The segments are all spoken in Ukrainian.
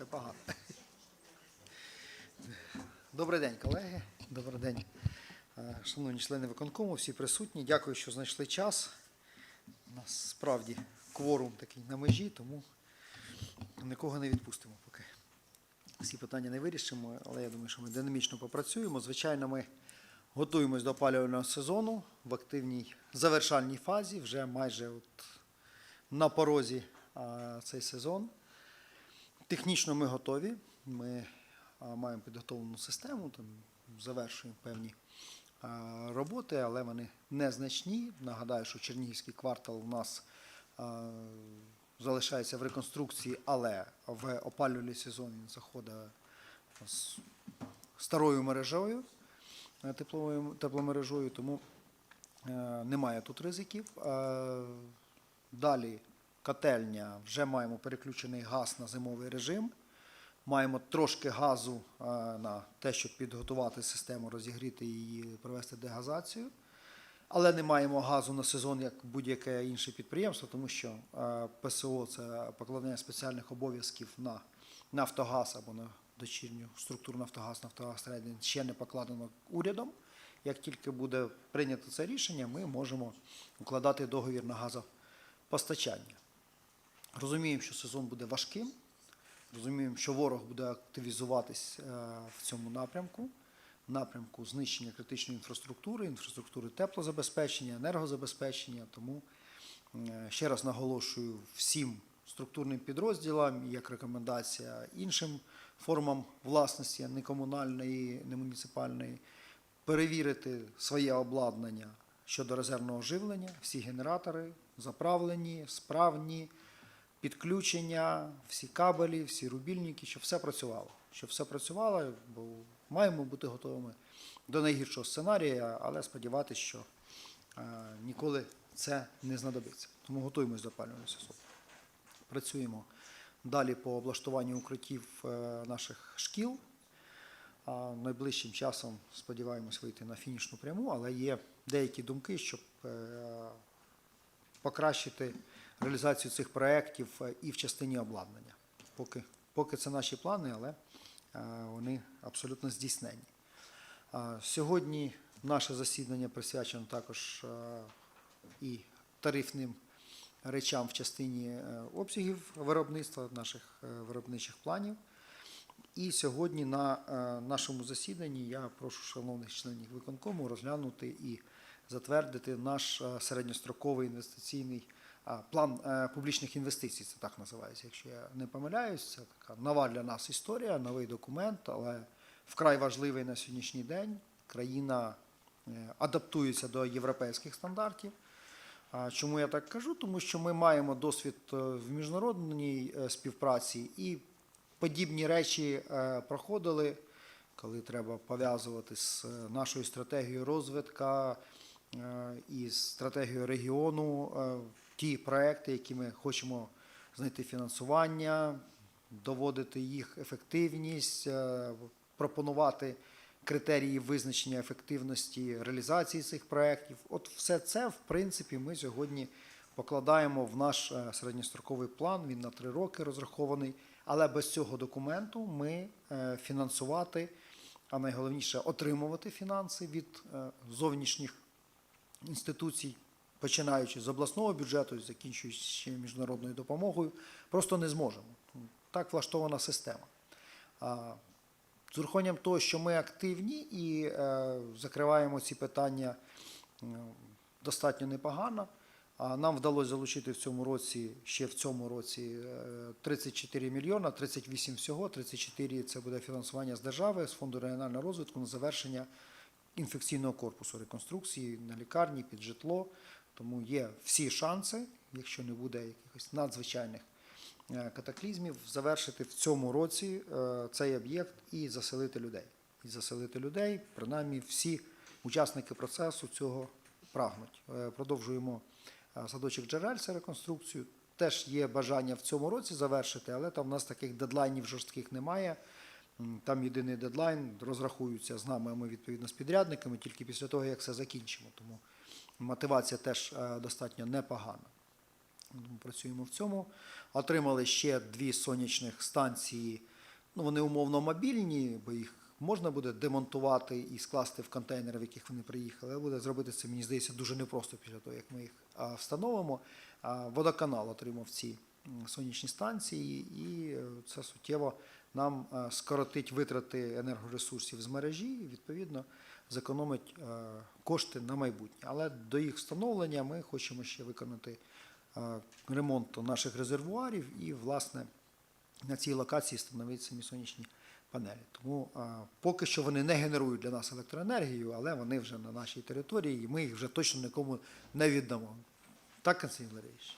Це погано. Добрий день, колеги. Добрий день, е, шановні члени виконкому, всі присутні. Дякую, що знайшли час. У нас справді кворум такий на межі, тому нікого не відпустимо поки. Всі питання не вирішимо, але я думаю, що ми динамічно попрацюємо. Звичайно, ми готуємось до опалювального сезону в активній завершальній фазі, вже майже от на порозі а, цей сезон. Технічно ми готові. Ми маємо підготовлену систему, там завершуємо певні роботи, але вони незначні. Нагадаю, що Чернігівський квартал у нас залишається в реконструкції, але в опалювальний сезон він заходить з старою мережею, е, тепловою тепломережою, тому е, немає тут ризиків. Е, Далі котельня, вже маємо переключений газ на зимовий режим. Маємо трошки газу е, на те, щоб підготувати систему, розігріти її, провести дегазацію. Але не маємо газу на сезон, як будь-яке інше підприємство, тому що е, ПСО це покладення спеціальних обов'язків на Нафтогаз або на дочірню структуру Нафтогаз, Нафтогаз Трейдинг ще не покладено урядом. Як тільки буде прийнято це рішення, ми можемо укладати договір на газопостачання. Розуміємо, що сезон буде важким. Розуміємо, що ворог буде активізуватись е, в цьому напрямку, напрямку знищення критичної інфраструктури, інфраструктури теплозабезпечення, енергозабезпечення. Тому е, ще раз наголошую всім структурним підрозділам, як рекомендація іншим формам власності, не комунальної, не муніципальної, перевірити своє обладнання щодо резервного живлення, всі генератори заправлені, справні підключення, всі кабелі, всі рубільники, щоб все працювало. Щоб все працювало, бо маємо бути готовими до найгіршого сценарія, але сподіватися, що е, ніколи це не знадобиться. Тому готуємось до опалювального сезону. Працюємо далі по облаштуванню укриттів е, наших шкіл. Найближчим часом сподіваємось вийти на фінішну пряму, але є деякі думки, щоб е, покращити реалізацію цих проєктів е, і в частині обладнання. Поки, поки це наші плани, але е, вони абсолютно здійснені. Сьогодні наше засідання присвячено також е, і тарифним речам в частині е, обсягів виробництва наших е, виробничих планів. І сьогодні на е, нашому засіданні я прошу шановних членів виконкому розглянути і затвердити наш е, середньостроковий інвестиційний план е, публічних інвестицій. Це так називається, якщо я не помиляюсь. Це така нова для нас історія, новий документ, але вкрай важливий на сьогоднішній день. Країна е, адаптується до європейських стандартів. Чому я так кажу? Тому що ми маємо досвід е, в міжнародній співпраці і подібні речі проходили, коли треба пов'язувати з нашою стратегією розвитку і стратегією регіону ті проекти, які ми хочемо знайти фінансування, доводити їх ефективність, е, пропонувати критерії визначення ефективності реалізації цих проєктів. От все це, в принципі, ми сьогодні покладаємо в наш е, середньостроковий план. Він на три роки розрахований. Але без цього документу ми е, фінансувати, а найголовніше отримувати фінанси від зовнішніх інституцій, починаючи з обласного бюджету, і закінчуючи міжнародною допомогою, просто не зможемо. Так влаштована система. З урахуванням того, що ми активні і е, закриваємо ці питання е, достатньо непогано. Нам вдалося залучити в цьому році, ще в цьому році е, 34 мільйона, 38 всього, 34 – це буде фінансування з держави, з фонду регіонального розвитку на завершення інфекційного корпусу реконструкції на лікарні під житло. Тому є всі шанси, якщо не буде якихось надзвичайних е, катаклізмів, завершити в цьому році е, цей об'єкт і заселити людей. І заселити людей, принаймні всі учасники процесу цього прагнуть. Е, Продовжуємо садочок Джерельця реконструкцію. Теж є бажання в цьому році завершити, але там в нас таких дедлайнів жорстких немає. Там єдиний дедлайн розрахуються з нами, ми відповідно з підрядниками тільки після того, як все закінчимо. Тому мотивація теж е, достатньо непогана. Тому працюємо в цьому. Отримали ще дві сонячних станції Ну, вони умовно мобільні, бо їх можна буде демонтувати і скласти в контейнери, в яких вони приїхали. Але буде зробити це, мені здається, дуже непросто після того, як ми їх встановимо. Водоканал отримав ці сонячні станції, і е, це суттєво нам е, скоротить витрати енергоресурсів з мережі і, відповідно, зекономить кошти на майбутнє. Але до їх встановлення ми хочемо ще виконати е, ремонт наших резервуарів і, власне, на цій локації встановити самі сонячні панелі. Тому поки що вони не генерують для нас електроенергію, але вони вже на нашій території, і ми їх вже точно нікому не віддамо. Так, Константин Валерійович?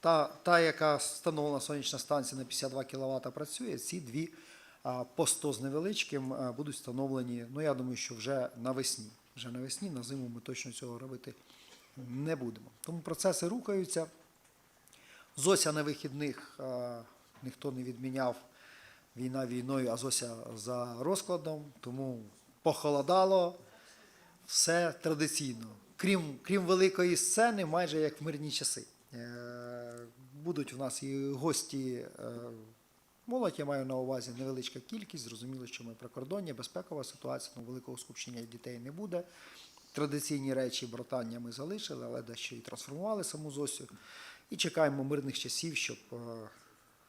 Та, та, яка встановлена сонячна станція на 52 кВт працює, ці дві а, по 100 з невеличким будуть встановлені, ну я думаю, що вже навесні. Вже навесні, на зиму ми точно цього робити не будемо. Тому процеси рухаються. Зося на вихідних ніхто не відміняв війна війною, а Зося за розкладом, тому похолодало все традиційно. Крім, крім великої сцени, майже як в мирні часи. Е, Будуть у нас і гості. Е, Молодь я маю на увазі невеличка кількість. Зрозуміло, що ми прикордонні, безпекова ситуація, ну, великого скупчення дітей не буде. Традиційні речі братання ми залишили, але дещо і трансформували саму Зосю. І чекаємо мирних часів, щоб е,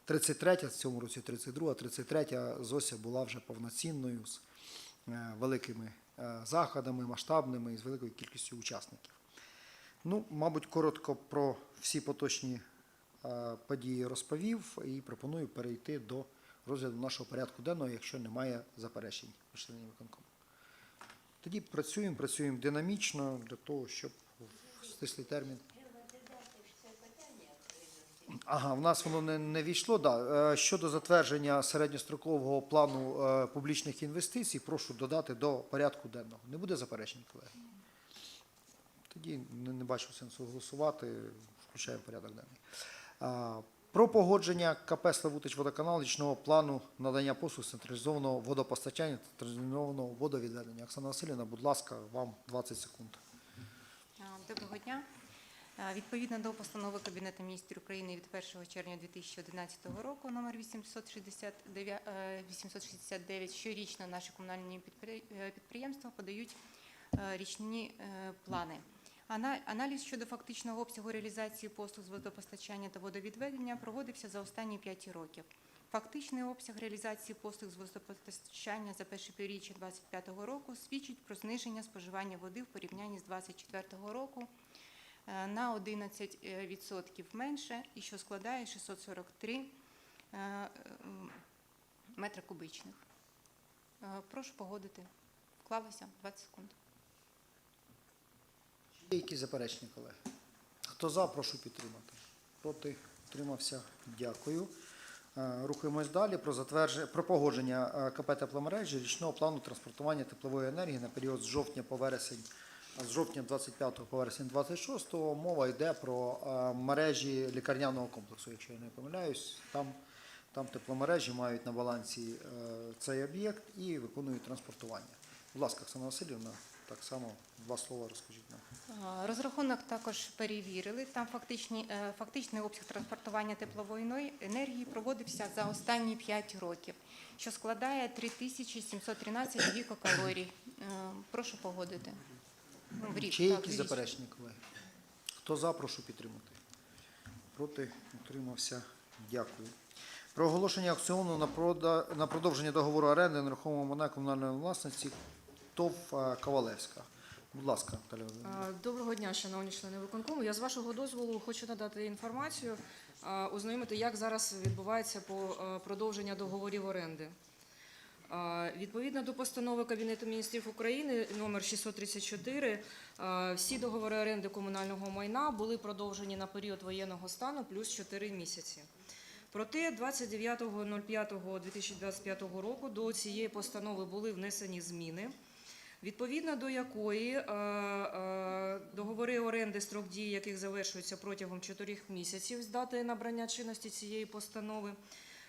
33-я, в цьому році 32-а, 33-я Зося була вже повноцінною з е, великими е, заходами, масштабними і з великою кількістю учасників. Ну, мабуть, коротко про всі поточні е, події розповів і пропоную перейти до розгляду нашого порядку денного, якщо немає заперечень у членів виконкому. Тоді працюємо, працюємо динамічно для того, щоб в стислий термін. Ага, в нас воно не, не війшло. Да. Е, Щодо затвердження середньострокового плану е, публічних інвестицій, прошу додати до порядку денного. Не буде заперечень, колеги? Тоді не, не бачу сенсу голосувати. Включаємо порядок денний. Про погодження КП Славутич водоканал річного плану надання послуг централізованого водопостачання та централізованого водовідведення. Оксана Васильівна, будь ласка, вам 20 секунд. Доброго дня. Відповідно до постанови Кабінету міністрів України від 1 червня 2011 року номер 869, е, 869 щорічно наші комунальні е, підприємства подають е, річні е, плани. Ана- Аналіз щодо фактичного обсягу реалізації послуг з водопостачання та водовідведення проводився за останні 5 років. Фактичний обсяг реалізації послуг з водопостачання за перше півріччя 2025 року свідчить про зниження споживання води в порівнянні з 2024 року е, на 11% менше, і що складає 643 е, метри кубичних. Е, Прошу погодити. Вклалося 20 секунд. Є якісь заперечення, колеги? Хто за, прошу підтримати. Проти утримався. Дякую. Е, Рухаємось далі про затвердження про погодження е, КП тепломережі річного плану транспортування теплової енергії на період з жовтня по вересень. а З жовтня 25 по вересень 26 мова йде про е, мережі лікарняного комплексу, якщо я не помиляюсь. Там, там тепломережі мають на балансі е, цей об'єкт і виконують транспортування. Будь ласка, Оксана Васильівна, так само два слова розкажіть нам. Розрахунок також перевірили. Там фактичні, е, фактичний обсяг транспортування теплової енергії проводився за останні 5 років, що складає 3713 гікокалорій. Е, Прошу погодити. Ну, в рік, Чи якісь рік. колеги? Хто за, прошу підтримати. Проти утримався. Дякую. Про оголошення прода... на продовження договору оренди нерухомого майна комунальної власності ТОВ е, Ковалевська. Будь ласка, Наталя Доброго дня, шановні члени виконкому. Я з вашого дозволу хочу надати інформацію, ознайомити, як зараз відбувається по продовження договорів оренди. Відповідно до постанови Кабінету міністрів України номер 634, а, всі договори оренди комунального майна були продовжені на період воєнного стану плюс 4 місяці. Проте 29.05.2025 року до цієї постанови були внесені зміни відповідно до якої е, е, договори оренди, строк дії яких завершуються протягом 4 місяців з дати набрання чинності цієї постанови,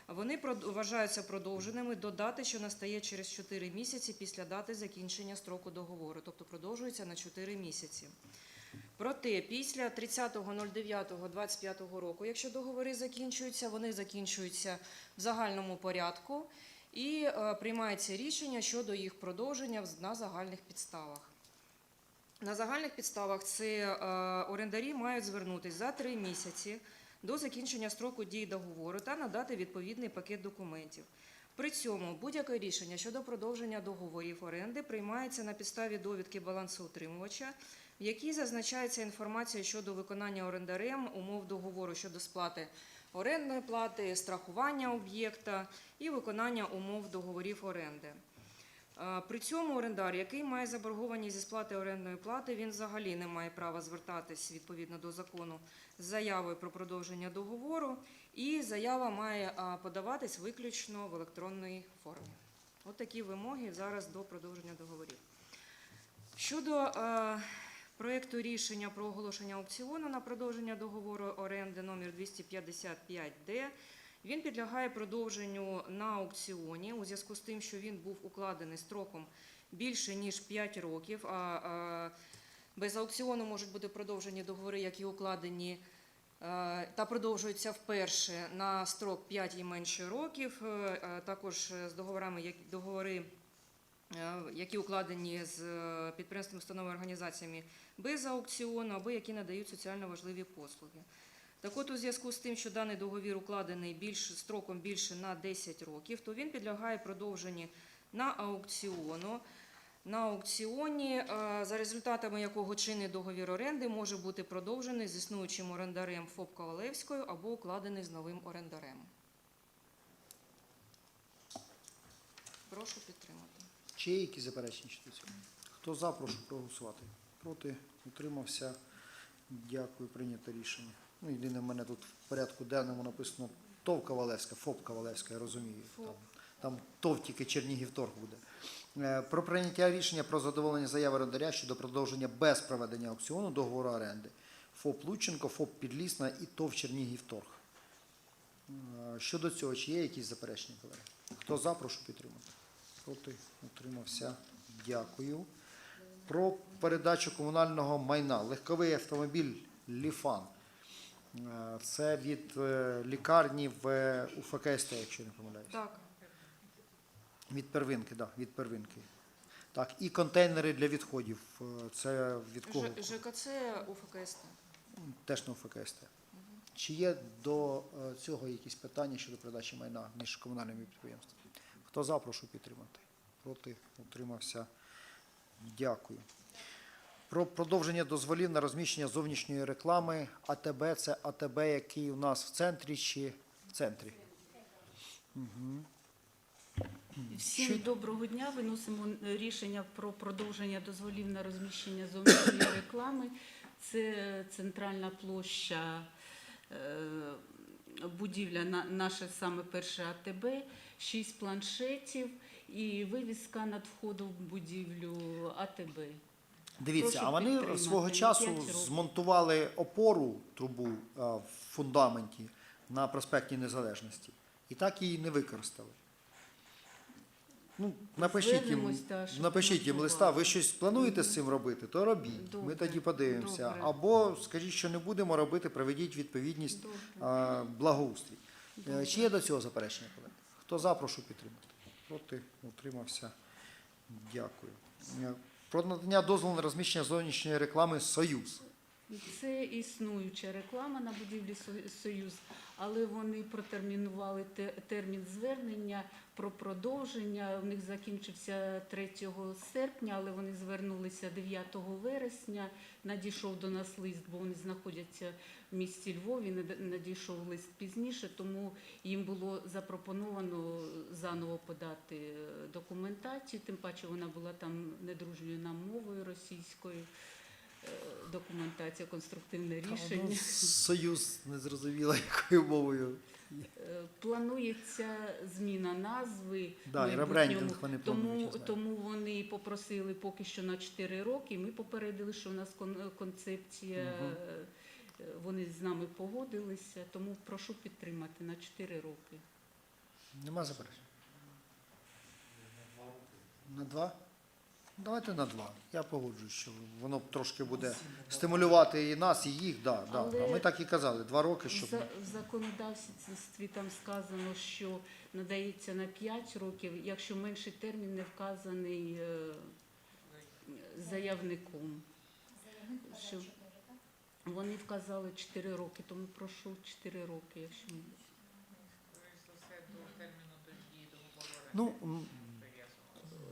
вони вважаються продовженими до дати, що настає через 4 місяці після дати закінчення строку договору, тобто продовжується на 4 місяці. Проте після 30.09.25 року, якщо договори закінчуються, вони закінчуються в загальному порядку. І е, приймається рішення щодо їх продовження на загальних підставах. На загальних підставах це е, орендарі мають звернутися за три місяці до закінчення строку дії договору та надати відповідний пакет документів. При цьому будь-яке рішення щодо продовження договорів оренди приймається на підставі довідки балансоутримувача, в якій зазначається інформація щодо виконання орендарем умов договору щодо сплати орендної плати, страхування об'єкта і виконання умов договорів оренди. Е, При цьому орендар, який має заборгованість зі сплати орендної плати, він взагалі не має права звертатись відповідно до закону з заявою про продовження договору, і заява має подаватись виключно в електронній формі. От такі вимоги зараз до продовження договорів. Щодо е, проєкту рішення про оголошення аукціону на продовження договору оренди номер 255-д, він підлягає продовженню на аукціоні у зв'язку з тим, що він був укладений строком більше ніж 5 років. А, без аукціону можуть бути продовжені договори, які укладені е, та продовжуються вперше на строк 5 і менше років. Е, е, Також з договорами, договори, які укладені з е, підприємствами, установами, організаціями без аукціону або які надають соціально важливі послуги. Так от, у зв'язку з тим, що даний договір укладений більш, строком більше на 10 років, то він підлягає продовженні на аукціону. На аукціоні, е, за результатами якого чинний договір оренди може бути продовжений з існуючим орендарем ФОП Ковалевською або укладений з новим орендарем. Прошу підтримати. Чи є якісь заперечення щодо цього? Хто за, прошу проголосувати. Проти, утримався. Дякую, прийнято рішення. Ну, єдине, в мене тут в порядку денному написано ТОВ Ковалевська, ФОП Ковалевська, я розумію. ФОП. Там, там ТОВ тільки Чернігів торг буде. Е, Про прийняття рішення про задоволення заяви орендаря щодо продовження без проведення аукціону договору оренди. ФОП Лученко, ФОП Підлісна і ТОВ Чернігів торг. Е, Щодо цього, чи є якісь заперечення, колеги? Хто за, прошу підтримати. Проти, утримався. Дякую. Про передачу комунального майна. Легковий автомобіль Ліфан. Е, Це від е, лікарні в е, УФКСТ, якщо не помиляюсь. Так, Від первинки, так, від первинки. Так, і контейнери для відходів. Це від кого? ЖКЦ УФКСТ. Теж на УФКСТ. Чи є до цього якісь питання щодо передачі майна між комунальними підприємствами? Хто за, прошу підтримати. Проти, утримався. Дякую. Про продовження дозволів на розміщення зовнішньої реклами АТБ. Це АТБ, який у нас в центрі чи в центрі? Всім Що- доброго дня. Виносимо рішення про продовження дозволів на розміщення зовнішньої реклами. Це центральна площа е, будівля, на- наше саме перше АТБ, шість планшетів і вивіска над входом в будівлю АТБ. Дивіться, Прошу а вони свого часу змонтували опору трубу а, в фундаменті на проспекті Незалежності і так її не використали. Ну, напишіть їм, та, напишіть їм листа, ви щось плануєте з цим робити, то робіть. Ми тоді подивимося. добре. Або скажіть, що не будемо робити, приведіть відповідність Добре. а, благоустрій. Е, Добре. Чи є до цього заперечення, колеги? Хто за, прошу підтримати. Проти, утримався. Дякую. Е, Про надання дозволу на розміщення зовнішньої реклами Союз. Це існуюча реклама на будівлі «Со- Союз, але вони протермінували те- термін звернення про продовження. У них закінчився 3 серпня, але вони звернулися 9 вересня. Надійшов до нас лист, бо вони знаходяться в місті Львові. над- Надійшов лист пізніше, тому їм було запропоновано заново подати е, документацію. Тим паче вона була там недружньою нам мовою російською. Е, Документація, конструктивне рішення. Ну, Союз не зрозуміло, якою мовою. Е, Планується зміна назви. Да, ребрендинг вони тому, тому вони попросили поки що на 4 роки. Ми попередили, що у нас концепція. Е, Вони з нами погодилися, тому прошу підтримати на 4 роки. Нема заперечень? На два? Давайте на два. Я погоджуюсь, що воно трошки буде стимулювати і нас, і їх. Да, да, Але- да. Ми так і казали, два роки, щоб. За- В законодавстві там сказано, що надається на 5 років, якщо менший термін не вказаний е, заявником. Що вони вказали 4 роки, тому прошу 4 роки, якщо м- Ну, м,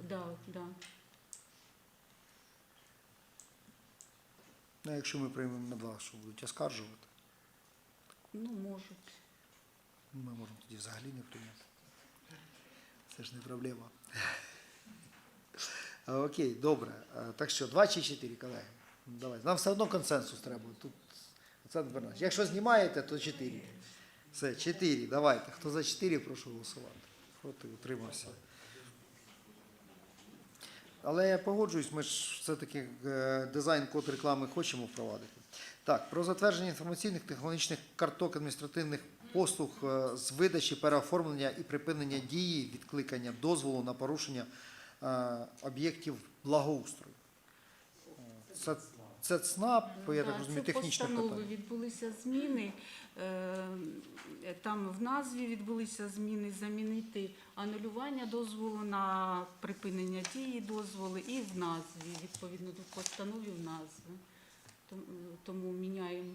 да, да. Ну, якщо ми приймемо на два, що будуть оскаржувати, Ну, можуть. ми можемо тоді взагалі не прийняти. Це ж не проблема. А, Окей, добре. А, Так що, два чи чотири, колеги? Ну, Давай. Нам все одно консенсус треба. Тут Олександр Якщо знімаєте, то чотири. Все, чотири. Давайте. Хто за чотири, прошу голосувати. Проти утримався. Але я погоджуюсь, ми ж все-таки е, дизайн код реклами хочемо впровадити. Так, про затвердження інформаційних технологічних карток адміністративних послуг е, з видачі, переоформлення і припинення дії, відкликання дозволу на порушення е, об'єктів благоустрою. Це, це ЦНАП, я так розумію, це технічне постанови питання. відбулися зміни. е, Там в назві відбулися зміни замінити анулювання дозволу на припинення дії дозволу і в назві, відповідно до постанови в назві. Тому- міняємо,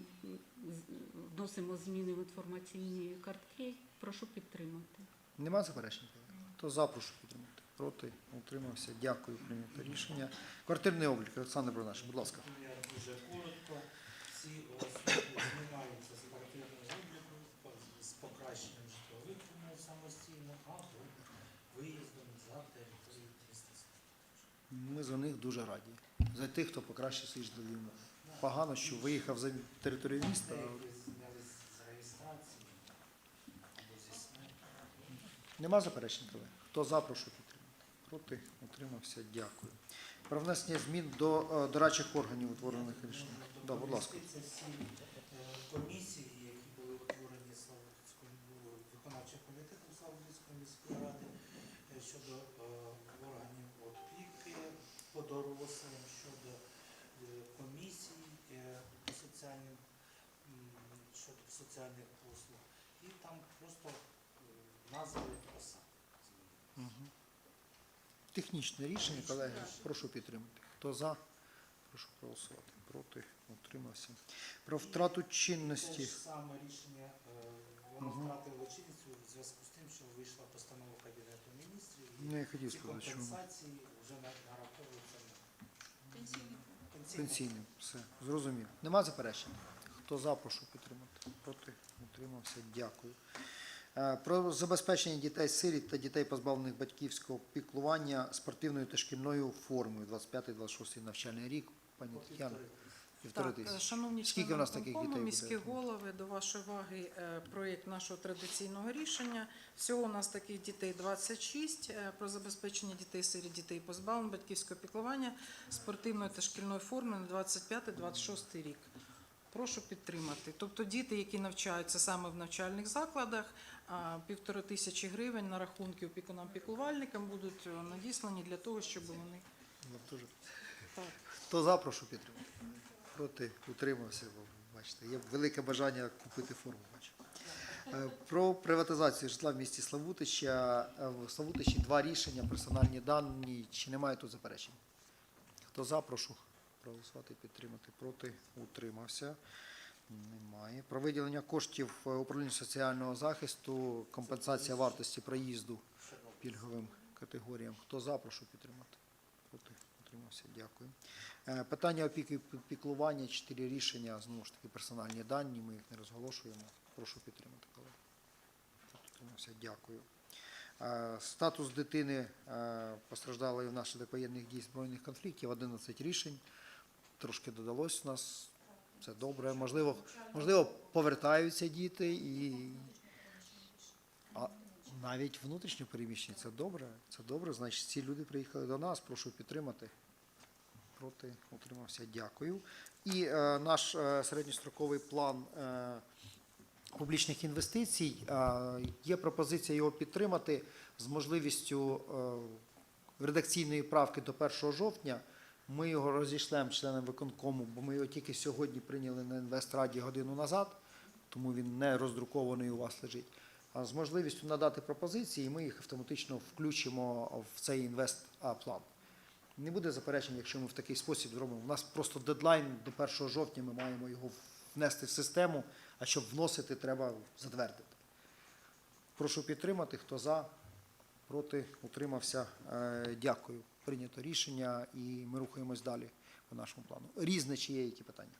вносимо зміни в інформаційні картки. Прошу підтримати. Нема заперечень? Хто за, прошу підтримати. Проти, утримався. Дякую, прийнято рішення. Квартирний облік, Олександр Бронаш, будь ласка. Я дуже коротко. Всі особи знімаються з квартирного обліку з покращенням житлових умов самостійно або виїздом за територію міста. Ми за них дуже раді. За тих, хто покращив свої житлові умови. Погано, що виїхав за територію міста. Нема заперечень, колеги? Хто за, прошу підтримати. Проти, утримався. Дякую. Про внесення змін до е, дорадчих органів утворених рішень. Да, будь ласка. Це всі е, комісії, які були утворені Славутським виконавчим комітетом Славутської міської ради е, щодо е, органів опіки по дорослим, щодо е, комісій е, по соціальним м, щодо соціальних послуг. І там просто е, назви посад. змінювалися. Мгм. Технічне рішення, колеги, прошу підтримати. Хто за, прошу проголосувати. Проти, утримався. Про втрату Те чинності. ж саме рішення, е, воно втратило чинність у зв'язку з тим, що вийшла постанова Кабінету міністрів. і Ну, я хотів ці сказати, що компенсації вже на- нараховуються на пенсійним. пенсійним. Все, зрозумів. Нема заперечень? Хто за, прошу підтримати. Проти, утримався. Дякую. Е, Про забезпечення дітей сиріт та дітей, позбавлених батьківського піклування спортивною та шкільною формою 25-26 навчальний рік. Пані Тетяна, півтори Так, шановні Скільки члени в нас таких виконкому, міські буде? голови, до вашої уваги е, проєкт нашого традиційного рішення. Всього у нас таких дітей 26 е, про забезпечення дітей сиріт, дітей позбавлених батьківського піклування спортивної та шкільної форми на 25-26 рік. Прошу підтримати. Тобто діти, які навчаються саме в навчальних закладах, півтори тисячі гривень на рахунки опікунам-піклувальникам будуть е, надіслані для того, щоб вони Ну, так. Хто за, прошу підтримати. Проти, утримався. бо, Бачите, є велике бажання купити форму. Бачу. Е, Про приватизацію житла в місті Славутича. Е, В Славутичі два рішення, персональні дані. Чи немає тут заперечень? Хто за, прошу проголосувати, підтримати. Проти, утримався. Немає. Про виділення коштів е, управління соціального захисту, компенсація вартості проїзду пільговим категоріям. Хто за, прошу підтримати. Проти, утримався. Дякую. Е, Питання опіки і піклування, чотири рішення, знову ж таки, персональні дані, ми їх не розголошуємо. Прошу підтримати, колеги. Утримався, дякую. Е, Статус дитини постраждалої внаслідок воєнних дій збройних конфліктів, 11 рішень. Трошки додалось у нас. Це добре. Можливо, можливо, повертаються діти і а навіть внутрішньо переміщені. Це добре. Це добре. Значить, ці люди приїхали до нас. Прошу підтримати. Проти утримався. Дякую. І е, наш е, середньостроковий план е, публічних інвестицій. е, є пропозиція його підтримати з можливістю редакційної правки до 1 жовтня. Ми його розійшлемо членам виконкому, бо ми його тільки сьогодні прийняли на інвестраді годину назад, тому він не роздрукований у вас лежить. А з можливістю надати пропозиції, ми їх автоматично включимо в цей інвест-план. Не буде заперечень, якщо ми в такий спосіб зробимо. У нас просто дедлайн до 1 жовтня ми маємо його внести в систему, а щоб вносити, треба затвердити. Прошу підтримати. Хто за, проти, утримався. Е, Дякую. Прийнято рішення і ми рухаємось далі по нашому плану. Різне чи є які питання?